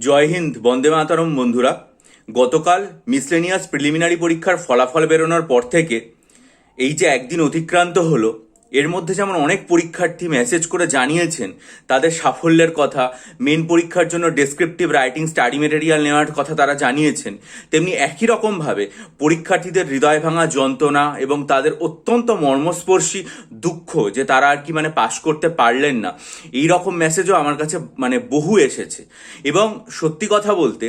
জয় হিন্দ, বন্দে মাতারম বন্ধুরা। গতকাল miscellaneous preliminary পরীক্ষার ফলাফল বেরোনোর পর থেকে এই যে একদিন অতিক্রান্ত হলো এর মধ্যে যেমন অনেক পরীক্ষার্থী মেসেজ করে জানিয়েছেন, তাদের সাফল্যের কথা মেন পরীক্ষার জন্য ডেসক্রিপটিভ রাইটিং স্টাডি মেটেরিয়াল নেওয়ার কথা তারা জানিয়েছেন, তেমনি একই রকমভাবে পরীক্ষার্থীদের হৃদয় ভাঙা যন্ত্রণা এবং তাদের অত্যন্ত মর্মস্পর্শী দুঃখ যে তারা আর কি মানে পাশ করতে পারলেন না, এই রকম মেসেজও আমার কাছে মানে বহু এসেছে। এবং সত্যি কথা বলতে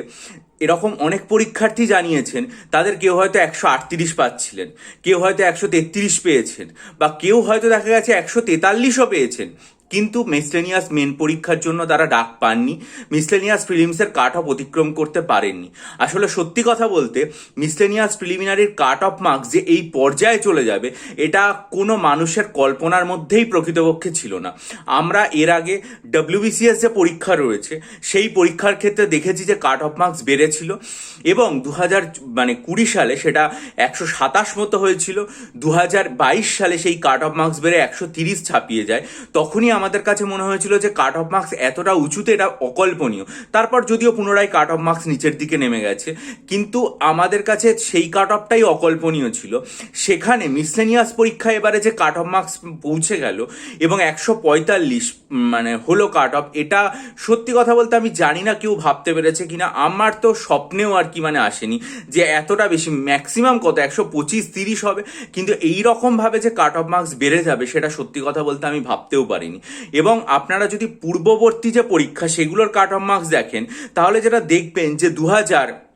এরকম অনেক পরীক্ষার্থী জানিয়েছেন, তাদের কেউ হয়তো একশো আটত্রিশ পাচ্ছিলেন, কেউ হয়তো একশো তেত্রিশ পেয়েছেন, বা কেউ হয়তো দেখা গেছে একশো তেতাল্লিশও পেয়েছেন। কিন্তু মিসলেনিয়াস মেন পরীক্ষার জন্য তারা ডাক পাননি মিসলেনিয়াস ফিলিমসের কাট অফ অতিক্রম করতে পারেননি। আসলে সত্যি কথা বলতে মিসলেনিয়াস প্রিলিমিনারির কাট অফ মার্কস যে এই পর্যায়ে চলে যাবে, এটা কোনো মানুষের কল্পনার মধ্যেই প্রকৃতপক্ষে ছিল না। আমরা এর আগে ডব্লিউবিসিএস যে পরীক্ষা রয়েছে, সেই পরীক্ষার ক্ষেত্রে দেখেছি যে কাট অফ মার্কস বেড়েছিল এবং দু হাজার মানে কুড়ি সালে সেটা একশো সাতাশ মতো হয়েছিল দু হাজার বাইশ সালে সেই কাট অফ মার্কস বেড়ে একশো তিরিশ ছাপিয়ে যায়। তখনই আমাদের কাছে মনে হয়েছিল যে কাট অফ মার্কস এতটা উঁচুতে এটা অকল্পনীয়। তারপর যদিও পুনরায় কাট অফ মার্কস নিচের দিকে নেমে গেছে, কিন্তু আমাদের কাছে সেই কাট অফটাই অকল্পনীয় ছিল। সেখানে মিসলেনিয়াস পরীক্ষা এবারে যে কাট অফ মার্কস পৌঁছে গেল এবং একশো পঁয়তাল্লিশ মানে হলো কাট অফ, এটা সত্যি কথা বলতে আমি জানি না কেউ ভাবতে পেরেছে কিনা, আমার তো স্বপ্নেও আর কি মানে আসেনি যে এতটা বেশি, ম্যাক্সিমাম কত, একশো পঁচিশ, তিরিশ হবে, কিন্তু এই রকম ভাবে যে কাট অফ মার্কস বেড়ে যাবে সেটা সত্যি কথা বলতে আমি ভাবতেও পারিনি। এবং আপনারা যদি পূর্ববর্তী যে পরীক্ষা, সেগুলোর কাট অফ মার্কস দেখেন, তাহলে যেটা দেখবেন যে দু হাজার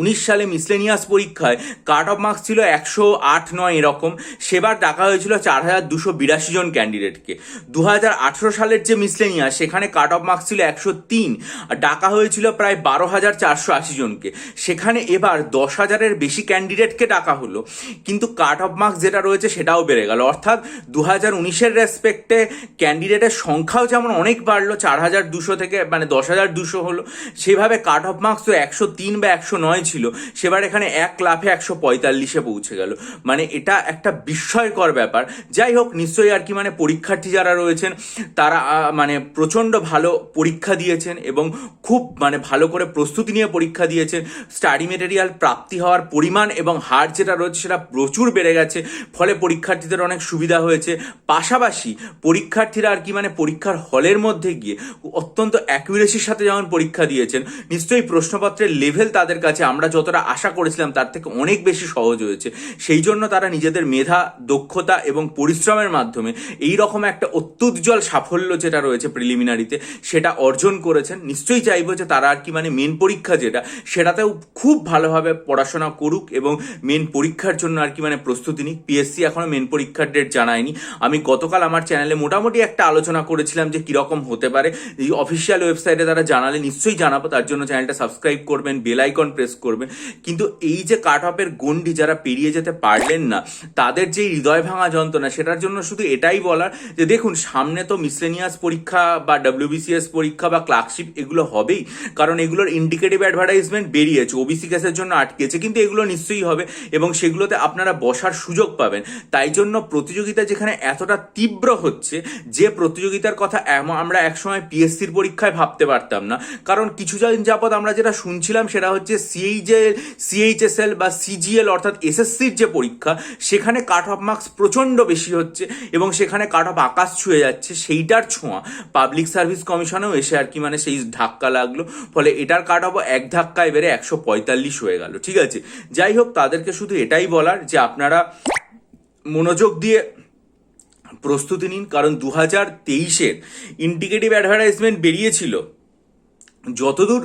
উনিশ সালে মিসলেনিয়াস পরীক্ষায় কাট অফ মার্কস ছিল একশো আট নয় এরকম। সেবার ডাকা হয়েছিল চার হাজার দুশো বিরাশি জন ক্যান্ডিডেটকে। দু হাজার আঠেরো সালের যে মিসলেনিয়াস সেখানে কাট অফ মার্কস ছিল একশো তিন, আর ডাকা হয়েছিল প্রায় বারো হাজার চারশো আশি জনকে। সেখানে এবার দশ হাজারের বেশি ক্যান্ডিডেটকে ডাকা হলো। কিন্তু কাট অফ মার্কস যেটা রয়েছে সেটাও বেড়ে গেল। অর্থাৎ দু হাজার উনিশের রেসপেক্টে ক্যান্ডিডেটের সংখ্যাও যেমন অনেক বাড়লো, চার হাজার দুশো থেকে মানে দশ হাজার দুশো হলো, সেভাবে কাট অফ মার্কস তো একশো তিন বা একশো নয় ছিল, সেবার এখানে এক লাফে একশো পঁয়তাল্লিশে পৌঁছে গেল। মানে এটা একটা বিস্ময়কর ব্যাপার। যাই হোক, নিশ্চয়ই আর কি মানে পরীক্ষার্থী যারা রয়েছেন, তারা মানে প্রচণ্ড ভালো পরীক্ষা দিয়েছেন এবং খুব মানে ভালো করে প্রস্তুতি নিয়ে পরীক্ষা দিয়েছেন। স্টাডি মেটেরিয়াল প্রাপ্তি হওয়ার পরিমাণ এবং হার যেটা রয়েছে, সেটা প্রচুর বেড়ে গেছে। ফলে পরীক্ষার্থীদের অনেক সুবিধা হয়েছে। পাশাপাশি পরীক্ষার্থীরা আর কি মানে পরীক্ষার হলের মধ্যে গিয়ে অত্যন্ত অ্যাকুরেসির সাথে যেমন পরীক্ষা দিয়েছেন, নিশ্চয়ই প্রশ্নপত্রের লেভেল তাদের কাছে আমরা যতটা আশা করেছিলাম তার থেকে অনেক বেশি সহজ হয়েছে। সেই জন্য তারা নিজেদের মেধা, দক্ষতা এবং পরিশ্রমের মাধ্যমে এই রকম একটা অত্যুজ্জ্বল সাফল্য যেটা রয়েছে প্রিলিমিনারিতে সেটা অর্জন করেছেন। নিশ্চয়ই চাইব যে তারা আর কি মানে মেন পরীক্ষা যেটা, সেটাতেও খুব ভালোভাবে পড়াশোনা করুক এবং মেন পরীক্ষার জন্য আর কি মানে প্রস্তুতি নিক। পিএসসি এখনও মেন পরীক্ষার ডেট জানায়নি। আমি গতকাল আমার চ্যানেলে মোটামুটি একটা আলোচনা করেছিলাম যে কীরকম হতে পারে। এই অফিসিয়াল ওয়েবসাইটে তারা জানালে নিশ্চয়ই জানাব, তার জন্য চ্যানেলটা সাবস্ক্রাইব করবেন বেল আইকন প্রেস করবেন কিন্তু এই যে কাট অফের গন্ডি যারা পেরিয়ে যেতে পারলেন না, তাদের যে হৃদয় ভাঙা যন্ত্রণা, সেটার জন্য শুধু এটাই বলার যে দেখুন, সামনে তো মিসলেনিয়াস পরীক্ষা বা ডাব্লিউবিসিএস পরীক্ষা বা ক্লার্কশিপ এগুলো হবেই। কারণ এগুলোর ইন্ডিকেটিভ অ্যাডভার্টাইজমেন্ট বেরিয়েছে ওবিসি কেসের জন্য আটকেছে, কিন্তু এগুলো নিশ্চয়ই হবে এবং সেগুলোতে আপনারা বসার সুযোগ পাবেন। তাই জন্য প্রতিযোগিতা যেখানে এতটা তীব্র হচ্ছে, যে প্রতিযোগিতার কথা আমরা একসময় পিএসসির পরীক্ষায় ভাবতে পারতাম না। কারণ কিছুদিন যাবৎ আমরা যেটা শুনছিলাম, সেটা হচ্ছে সিএইচএ সিএইচএসএল বা সিজিএল অর্থাৎ এসএসসির যে পরীক্ষা, সেখানে কাট অফ মার্কস প্রচণ্ড বেশি হচ্ছে এবং সেখানে কাট অফ আকাশ ছুঁয়ে যাচ্ছে, সেইটার ছোঁয়া পাবলিক সার্ভিস কমিশনেও এসে আর কি মানে সেই ধাক্কা লাগল। ফলে এটার কাট অফ এক ধাক্কায় বেড়ে একশো পঁয়তাল্লিশ হয়ে গেল, ঠিক আছে? যাই হোক, তাদেরকে শুধু এটাই বলার যে আপনারা মনোযোগ দিয়ে প্রস্তুতি নিন, কারণ দু হাজার তেইশের ইন্ডিকেটিভ অ্যাডভার্টাইজমেন্ট বেরিয়েছিল। যতদূর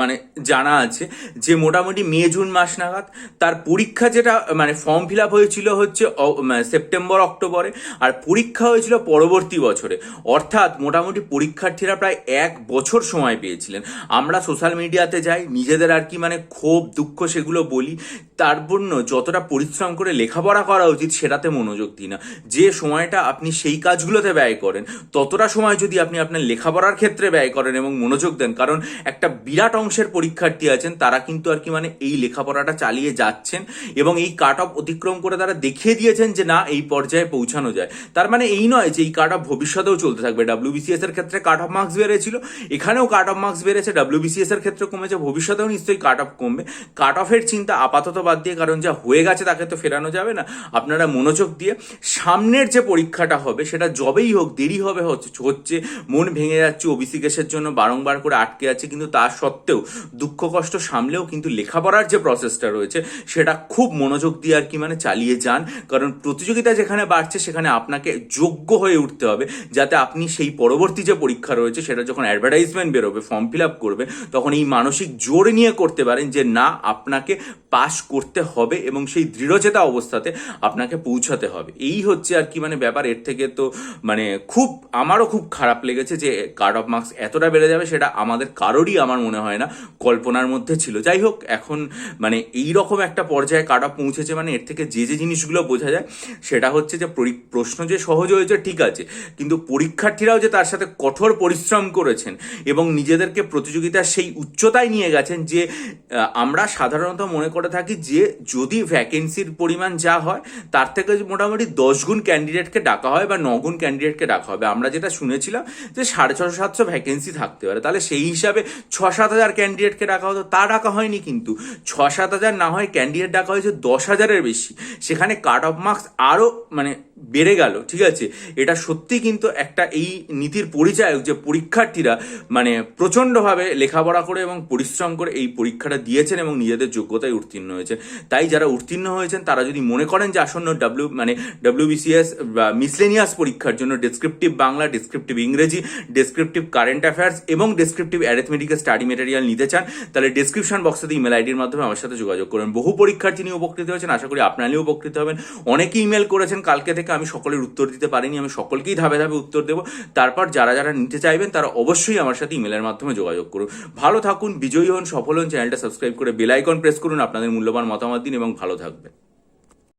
মানে জানা আছে যে মোটামুটি মে, জুন মাস নাগাদ তার পরীক্ষা যেটা মানে ফর্ম ফিল আপ হয়েছিল হচ্ছে মানে সেপ্টেম্বর, অক্টোবরে আর পরীক্ষা হয়েছিল পরবর্তী বছরে। অর্থাৎ মোটামুটি পরীক্ষার্থীরা প্রায় এক বছর সময় পেয়েছিলেন। আমরা সোশ্যাল মিডিয়াতে যাই, নিজেদের আর কি মানে ক্ষোভ, দুঃখ সেগুলো বলি তার জন্য যতটা পরিশ্রম করে লেখাপড়া করা উচিত সেটাতে মনোযোগ দিই না। যে সময়টা আপনি সেই কাজগুলোতে ব্যয় করেন, ততটা সময় যদি আপনি আপনার লেখাপড়ার ক্ষেত্রে ব্যয় করেন এবং মনোযোগ দেন, কারণ একটা বিরাট অংশের পরীক্ষার্থী আছেন, তারা কিন্তু আর কি মানে এই লেখাপড়াটা চালিয়ে যাচ্ছেন এবং এই কাট অফ অতিক্রম করে তারা দেখিয়ে দিয়েছেন যে না, এই পর্যায়ে পৌঁছানো যায়। তার মানে এই নয় যে এই কাট অফ ভবিষ্যতেও চলতে থাকবে। ডাব্লিউবিসিএস এর ক্ষেত্রে কাট অফ মার্কস বেড়েছিল, এখানেও কাট অফ মার্কস বেড়েছে। ডাব্লিউবিসিএস এর ক্ষেত্রে কমেছে, ভবিষ্যতেও নিশ্চয়ই কাট অফ কমবে। কাট অফের চিন্তা আপাতত বাদ দিয়ে, কারণ যা হয়ে গেছে তাকে তো ফেরানো যাবে না। আপনারা মনোযোগ দিয়ে সামনের যে পরীক্ষাটা হবে, সেটা যবেই হোক, দেরি হবে হচ্ছে হচ্ছে, মন ভেঙে যাচ্ছে ওবিসি কেসের জন্য বারংবার করে আটকে আছে, কিন্তু তা সত্ত্বেও দুঃখ কষ্ট সামলেও কিন্তু লেখাপড়ার যে প্রসেসটা রয়েছে, সেটা খুব মনোযোগ দিয়ে আর কি মানে চালিয়ে যান। কারণ প্রতিযোগিতা যেখানে বাড়ছে, সেখানে আপনাকে যোগ্য হয়ে উঠতে হবে, যাতে আপনি সেই পরবর্তী যে পরীক্ষা রয়েছে, সেটা যখন অ্যাডভার্টাইজমেন্ট বেরোবে ফর্ম ফিল আপ করবে, তখন এই মানসিক জোর নিয়ে করতে পারেন যে, না, আপনাকে পাস করতে হবে এবং সেই দৃঢ়চেতা অবস্থাতে আপনাকে পৌঁছাতে হবে। এই হচ্ছে আর কি মানে ব্যাপার। এর থেকে তো মানে খুব, আমারও খুব খারাপ লেগেছে যে কার্ড অফ মার্কস এতটা বেড়ে যাবে সেটা আমাদের কারোরই আমার মনে হয় না, কল্পনার মধ্যে ছিল। যাই হোক, এখন মানে এই রকম একটা পর্যায়ে কার্ড অফ পৌঁছেছে মানে এর থেকে যে যে জিনিসগুলো বোঝা যায় সেটা হচ্ছে যে প্রশ্ন যে সহজ হয়েছে ঠিক আছে, কিন্তু পরীক্ষার্থীরাও যে তার সাথে কঠোর পরিশ্রম করেছেন এবং নিজেদেরকে প্রতিযোগিতার সেই উচ্চতায় নিয়ে গেছেন যে আমরা সাধারণত মনে করে থাকি যে যদি ভ্যাকেন্সির পরিমাণ যা হয়, তার থেকে মোটামুটি দশ গুণ ক্যান্ডিডেটকে ডাকা হয় বা নগুণ ক্যান্ডিডেটকে ডাকা হবে। আমরা যেটা শুনেছিলাম যে সাড়ে ছশো সাতশো ভ্যাকেন্সি থাকতে পারে। তাহলে সেই হিসাবে ছ সাত হাজার ক্যান্ডিডেটকে ডাকা হতো, তা ডাকা হয়নি কিন্তু। ছ সাত হাজার না হয় ক্যান্ডিডেট ডাকা হয়েছে দশ হাজারের বেশি। সেখানে কাট অফ মার্কস আরও মানে বেড়ে গেল, ঠিক আছে? এটা সত্যি কিন্তু একটা এই নীতির পরিচায়ক যে পরীক্ষার্থীরা মানে প্রচণ্ডভাবে লেখাপড়া করে এবং পরিশ্রম করে এই পরীক্ষাটা দিয়েছেন এবং নিজেদের যোগ্যতায় উত্তীর্ণ হয়েছেন তাই যারা উত্তীর্ণ হয়েছেন, তারা যদি মনে করেন যে আসন্ন ডাব্লিউ মানে ডাব্লিউবিসিএস মিসলেনিয়াস পরীক্ষার জন্য ডেসক্রিপটিভ বাংলা ডেসক্রিপটিভ ইংরেজি ডেসক্রিপটিভ কারেন্ট অ্যাফেয়ার্স এবং ডেসক্রিপটিভ অ্যারিথমেটিক্যাল স্টাডি মেটেরিয়াল নিতে চান, তাহলে ডিসক্রিপশন বক্সে ইমেল আইডির মাধ্যমে আমার সাথে যোগাযোগ করবেন বহু পরীক্ষার্থী নিয়ে উপকৃত হয়েছেন, আশা করি আপনারাও উপকৃত হবেন। অনেকে ইমেল করেছেন, কালকে থেকে আমি সকলের উত্তর দিতে পারিনি, আমি সকলকেই ধাপে ধাপে উত্তর দেবো। তারপর যারা যারা নিতে চাইবেন, তারা অবশ্যই আমার সাথে ইমেলের মাধ্যমে যোগাযোগ করুন। ভালো থাকুন, বিজয়ী হন, সফল হন চ্যানেলটা সাবস্ক্রাইব করে বেল আইকন প্রেস করুন, আপনাদের মূল্যবান মতামত দিন এবং ভালো থাকবেন।